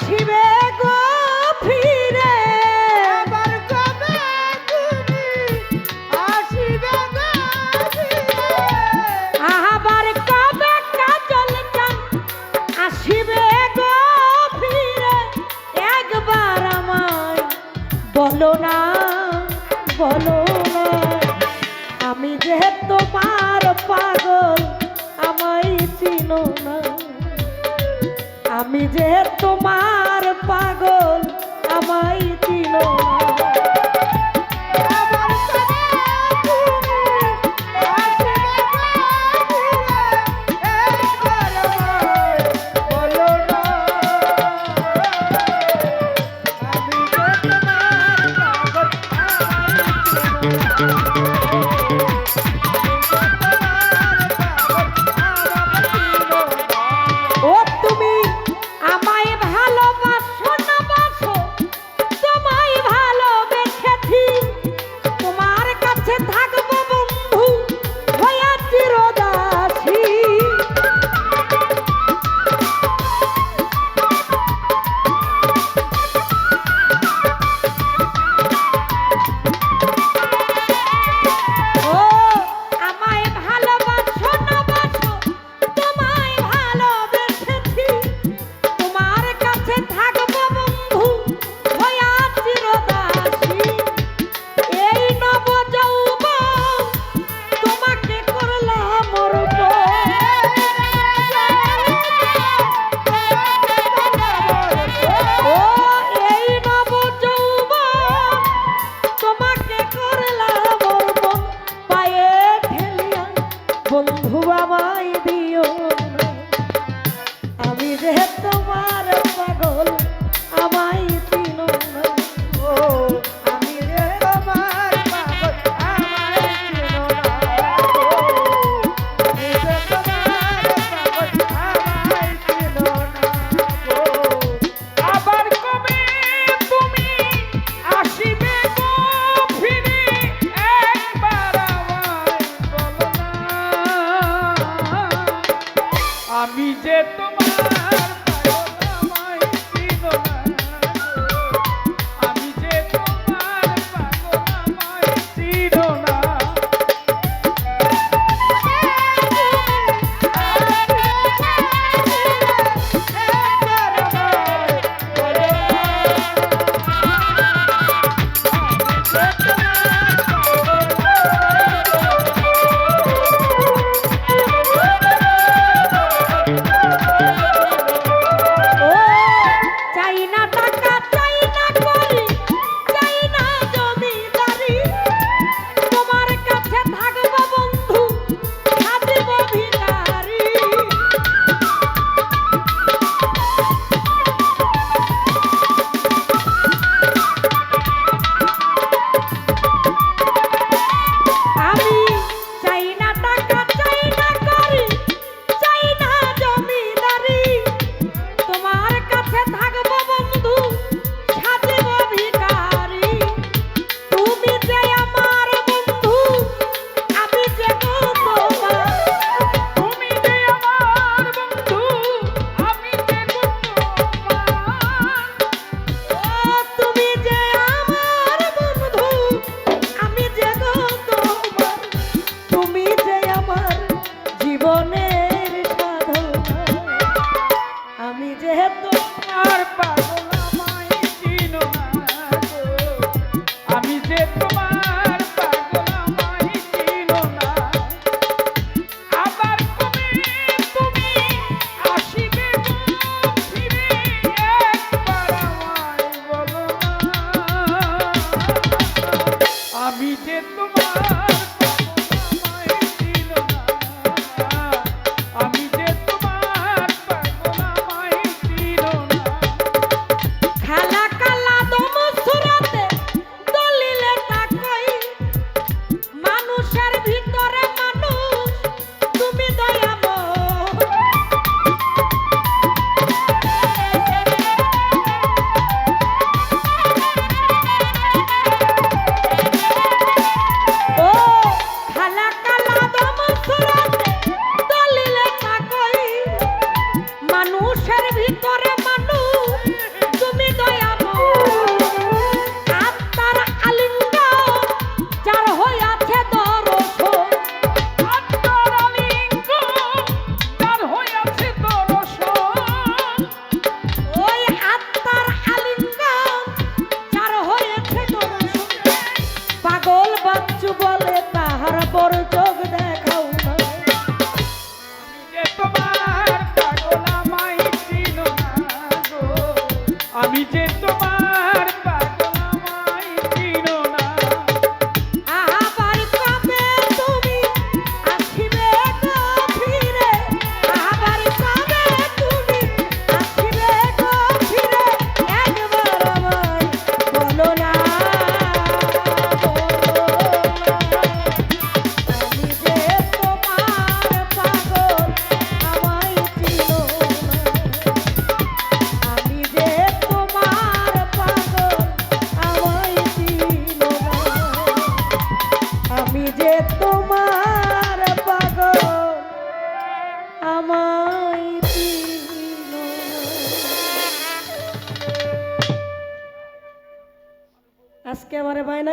শিবের Thank you. বন্ধু আমায় দিও। আমি যে তোমার পাগল আমায় চিনো না। I'm. আমি যে তোমার তোমার পাগল আমায় আজকে আমার না